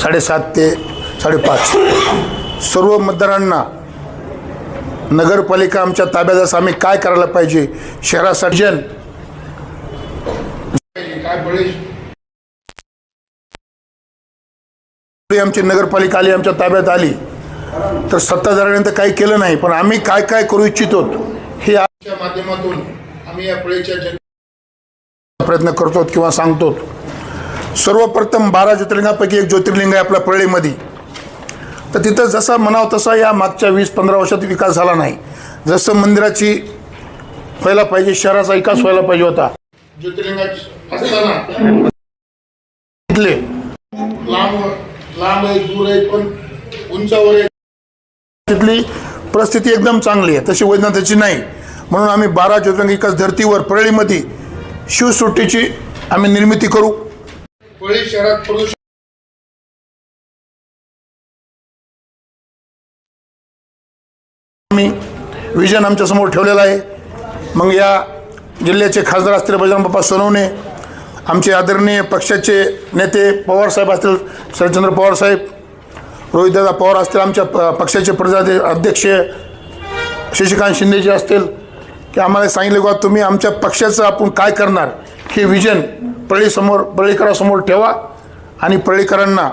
साडेसात ते साडेपाच. सर्व मतदारांना नगरपालिका आमच्या ताब्यात असं आम्ही काय करायला पाहिजे? शहरासाठी जन आमची नगरपालिका आली आमच्या ताब्यात आली. तर सत्ताधाऱ्यांनी तर काही केलं नाही पण आम्ही काय काय करू इच्छितो हे आमच्या माध्यमातून आम्ही या प्रयत्न करतो किंवा सांगतो. सर्वप्रथम बारा ज्योतिर्लिंगापैकी एक ज्योतिर्लिंग आहे आपल्या परळीमध्ये तर तिथं जसा म्हणावं तसा या मागच्या वीस पंधरा वर्षात विकास झाला नाही. जसं मंदिराची व्हायला पाहिजे शहराचा विकास व्हायला पाहिजे होता. ज्योतिर्लिंगात असताना तिथले लांब लांब आहे दूर आहे पण उंचावर आहे. तिथली परिस्थिती एकदम चांगली आहे. तशी वैद्यनाथाची नाही. म्हणून आम्ही बारा ज्योतिर्लिंग एकाच धर्तीवर परळीमध्ये शिवसृष्टीची आम्ही निर्मिती करू. परळी शहरात प्रदूषण आम्ही विजन आमच्यासमोर ठेवलेला आहे. मग या जिल्ह्याचे खासदार असतील बजरंग बाप्पा सोनवणे आमचे आदरणीय पक्षाचे नेते पवारसाहेब असतील शरदचंद्र पवारसाहेब रोहितदादा पवार असतील आमच्या प- पक्षाचे प्रजाते अध्यक्ष शशिकांत शिंदेजी असतील की आम्हाला सांगितलं का तुम्ही आमच्या पक्षाचं आपण काय करणार? हे विजन परळीसमोर परळीकरासमोर ठेवा आणि परळीकरांना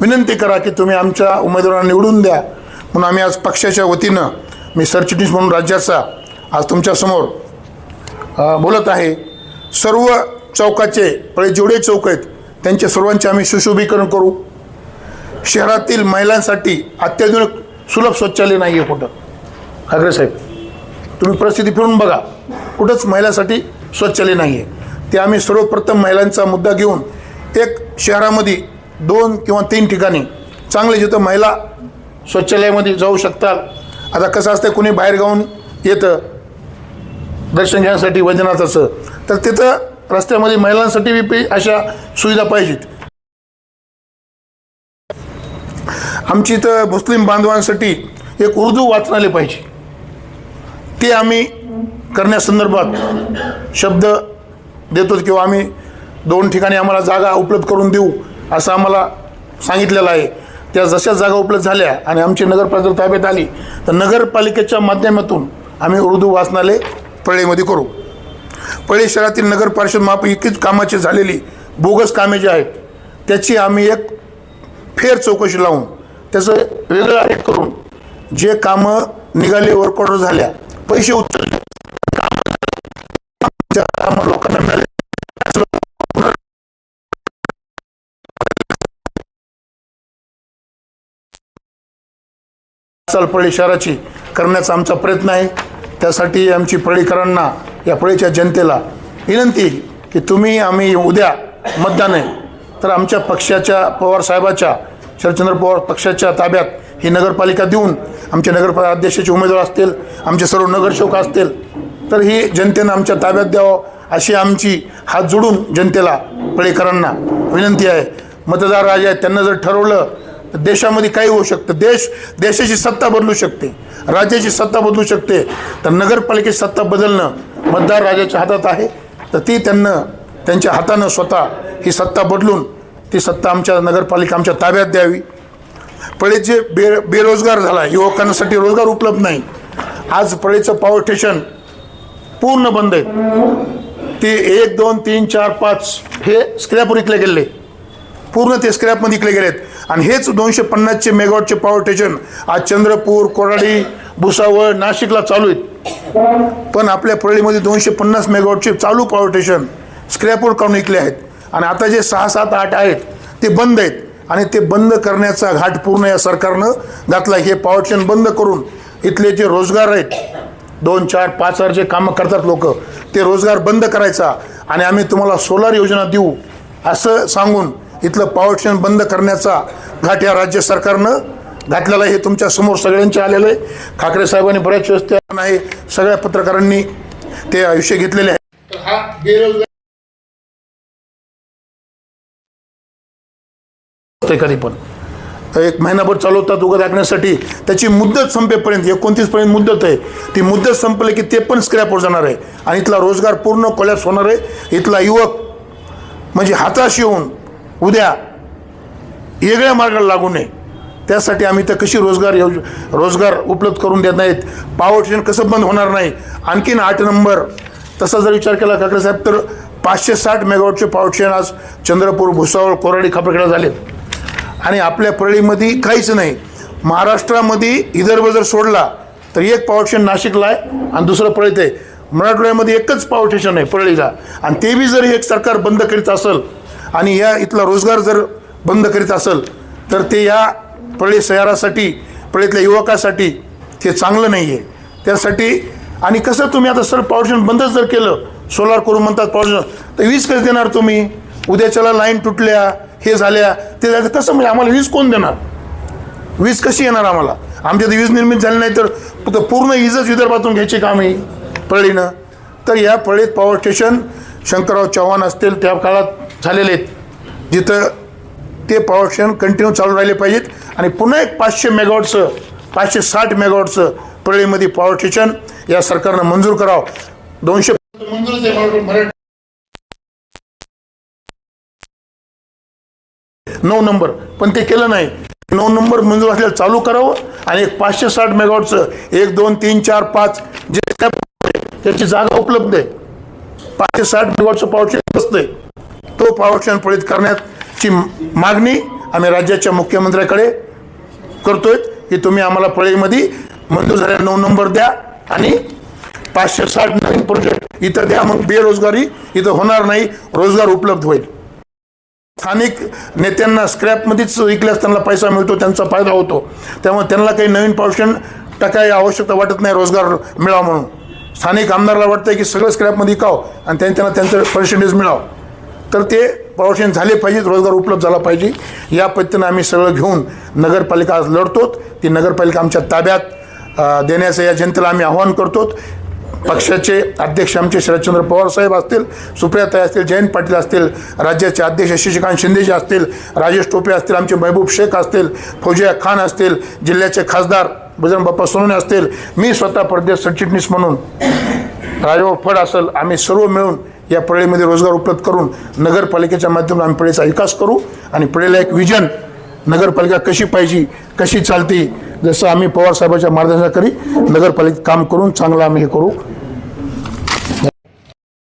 विनंती करा की तुम्ही आमच्या उमेदवारांना निवडून द्या. म्हणून आम्ही आज पक्षाच्या वतीनं मी सरचिटणीस म्हणून राज्याचा आज तुमच्यासमोर बोलत आहे. सर्व चौकाचे पळे जेवढे चौक आहेत त्यांचे सर्वांचे आम्ही सुशोभीकरण करू. शहरातील महिलांसाठी अत्याधुनिक सुलभ शौचालय नाही आहे कुठं. ठाकरे साहेब तुम्ही परिस्थिती फिरून बघा. कुठंच महिलांसाठी शौचालय नाही आहे ते आम्ही सर्वप्रथम महिलांचा मुद्दा घेऊन एक शहरामध्ये दोन किंवा तीन ठिकाणी चांगले जिथं महिला शौचालयामध्ये जाऊ शकतात. आता कसं असतं कुणी बाहेर गाऊन येतं दर्शन घेण्यासाठी वैद्यनाथाचं तर तिथं रस्त्यामध्ये महिलांसाठी बी अशा सुविधा पाहिजेत. आमची इथं मुस्लिम बांधवांसाठी एक उर्दू वाचनालय पाहिजे. ते आम्ही करण्यासंदर्भात शब्द देतोच किंवा आम्ही दोन ठिकाणी आम्हाला जागा उपलब्ध करून देऊ असं आम्हाला सांगितलेलं आहे. त्या जशा जागा उपलब्ध झाल्या आणि आमची नगरपालिका ताब्यात आली तर नगरपालिकेच्या माध्यमातून आम्ही उर्दू वाचनालय पळेमध्ये करू. पळे शहरातील नगर परिषद माप इतकीच कामाची झालेली बोगस कामे जी आहेत त्याची आम्ही एक फेर चौकशी लावून त्याचं वेगळं आरेख करून जे कामं निघाले वर्क झाल्या पैसे उचलले कामं वाटचाल पळी शहराची करण्याचा आमचा प्रयत्न आहे. त्यासाठी आमची पळीकरांना या पळीच्या जनतेला विनंती की तुम्ही आम्ही उद्या मतदान आहे. तर आमच्या पक्षाच्या पवार साहेबाच्या शरदचंद्र पवार पक्षाच्या ताब्यात ही नगरपालिका देऊन आमचे नगरपालिका अध्यक्षाचे उमेदवार असतील आमचे सर्व नगरसेवक असतील तर ही जनतेनं आमच्या ताब्यात द्यावं अशी आमची हात जोडून जनतेला पळेकरांना विनंती आहे. मतदार राजे आहेत त्यांना जर ठरवलं देशामध्ये काही होऊ शकतं. देश देशाची सत्ता बदलू शकते. राज्याची सत्ता बदलू शकते. तर नगरपालिकेची सत्ता बदलणं मतदार राजाच्या हातात आहे. तर ती त्यांना त्यांच्या हातानं स्वतः ही सत्ता बदलून ती सत्ता आमच्या नगरपालिका आमच्या ताब्यात द्यावी. पळीचे बे बेरोजगार झाला युवकांसाठी रोजगार उपलब्ध नाही. आज पळीचं पॉवर स्टेशन पूर्ण बंद आहे. ते एक दोन तीन चार पाच हे स्क्रॅपवर विकले गेले. पूर्ण ते स्क्रॅपमध्ये विकले गेलेत. आणि हेच दोनशे पन्नासचे मेगावॉटचे पॉवर स्टेशन आज चंद्रपूर कोराडी भुसावळ नाशिकला चालू आहेत. पण आपल्या परळीमध्ये दोनशे पन्नास मेगावॉटचे चालू पॉवर स्टेशन स्क्रॅपवर काढून विकले आहेत. आणि आता जे सहा सात आठ आहेत ते बंद आहेत. आणि ते बंद करण्याचा घाट पूर्ण या सरकारनं घातला. हे पॉवर स्टेशन बंद करून इथले जे रोजगार आहेत दोन चार पाच हजार जे कामं करतात लोक ते रोजगार बंद करायचा. आणि आम्ही तुम्हाला सोलार योजना देऊ असं सांगून इथलं स्टेशन बंद करण्याचा घाट या राज्य सरकारनं घातलेला आहे. हे तुमच्यासमोर सगळ्यांचे आलेलं आहे. ठाकरे साहेबांनी बऱ्याच व्यवस्था आहे. सगळ्या पत्रकारांनी ते आयुष्य घेतलेले आहे. हा बेरोजगार कधी पण. एक महिनाभर चालवतात उगा दाखण्यासाठी त्याची मुदत संपेपर्यंत एकोणतीस पर्यंत मुदत आहे. ती मुदत संपली की ते पण स्क्रॅपवर जाणार आहे. आणि इथला रोजगार पूर्ण कोलॅप्स होणार आहे. इथला युवक म्हणजे हाताशी येऊन उद्या वेगळ्या मार्गाला लागू नये. त्यासाठी आम्ही तर कशी रोजगार योज रोजगार उपलब्ध करून देत नाहीत पावर स्टेशन कसं बंद होणार नाही आणखीन आठ नंबर. तसा जर विचार केला काकडे साहेब तर पाचशे साठ मेगावॉटचे पावर स्टेशन आज चंद्रपूर भुसावळ कोराडी खापरखेडा झाले आणि आपल्या परळीमध्ये काहीच नाही. महाराष्ट्रामध्ये विदर्भ जर सोडला तर एक पावर स्टेशन नाशिकला आहे आणि दुसरं परळीत आहे. मराठवाड्यामध्ये एकच पावर स्टेशन आहे परळीला. आणि ते बी जर एक सरकार बंद करीत असेल आणि या इथला रोजगार जर बंद करीत असेल तर ते या प्रळे शहरासाठी प्रळेतल्या युवकासाठी ते चांगलं नाही आहे त्यासाठी आणि कसं तुम्ही आता सर पावर स्टेशन बंदच जर केलं सोलार करू म्हणतात पॉवर तर वीज कसं देणार तुम्ही? उद्याच्याला लाईन तुटल्या हे झाल्या ते झालं कसं म्हणजे आम्हाला वीज कोण देणार? वीज कशी येणार आम्हाला? आमच्या वीज निर्मित झाली नाही तर पूर्ण वीजच विदर्भातून घ्यायची काम आहे पळीनं. तर या पळीत पॉवर स्टेशन शंकरराव चव्हाण असतील त्या काळात झालेले आहेत. जिथं ते पॉवर स्टेशन कंटिन्यू चालू राहिले पाहिजेत. आणि पुन्हा एक पाचशे मेगावॉटचं पाचशे साठ मेगावॉटचं परळीमध्ये पॉवर स्टेशन या सरकारनं मंजूर करावं. दोनशे नऊ नंबर. पण ते केलं नाही. नऊ नंबर मंजूर असल्याला चालू करावं आणि एक पाचशे साठ मेगावॉटचं एक दोन तीन चार पाच जे त्याची जागा उपलब्ध आहे. पाचशे साठ मेगावॉटचं पॉवर स्टेशन बसतंय. तो पॉवर स्टेशन पळीत करण्याची मागणी आम्ही राज्याच्या मुख्यमंत्र्याकडे करतोय. की तुम्ही आम्हाला फळीमध्ये मंजूर झाल्या नऊ नंबर द्या आणि पाचशे साठ नवीन प्रोजेक्ट इथं द्या. मग बेरोजगारी इथं होणार नाही. रोजगार उपलब्ध होईल. स्थानिक नेत्यांना स्क्रॅपमध्येच विकल्यास त्यांना पैसा मिळतो त्यांचा फायदा होतो. त्यामुळे त्यांना काही नवीन पावशन टाकायला आवश्यकता वाटत नाही रोजगार मिळावा म्हणून. स्थानिक आमदारला वाटतंय की सगळं स्क्रॅपमध्ये विकावं आणि त्यांनी त्यांना त्यांचं पर्सेंटेज मिळावं. तर ते प्रवाशन झाले पाहिजेत रोजगार उपलब्ध झाला पाहिजे. या पद्धतीनं आम्ही सगळं घेऊन नगरपालिका आज लढतोत. ती नगरपालिका आमच्या ताब्यात देण्याचं या जनतेला आम्ही आव्हान करतो पक्षाचे अध्यक्ष आमचे शरदचंद्र पवार साहेब असतील सुप्रियाताई असतील जयंत पाटील असतील राज्याचे अध्यक्ष शशिकांत शिंदेजी असतील राजेश टोपे असतील आमचे महबूब शेख असतील फौजिया खान असतील जिल्ह्याचे खासदार बजरंग बाप्पा सोनवणे असतील मी स्वतः प्रदेश सरचिटणीस म्हणून राजभाऊ फड असेल आम्ही सर्व मिळून या पळीमध्ये रोजगार उपलब्ध करून नगरपालिकेच्या माध्यमातून आम्ही पळेचा विकास करू आणि पळेला एक विजन नगरपालिका कशी पाहिजे कशी चालते जसं आम्ही पवारसाहेबांच्या मार्गदर्शनाखाली नगरपालिकेत काम करून चांगलं आम्ही हे करू.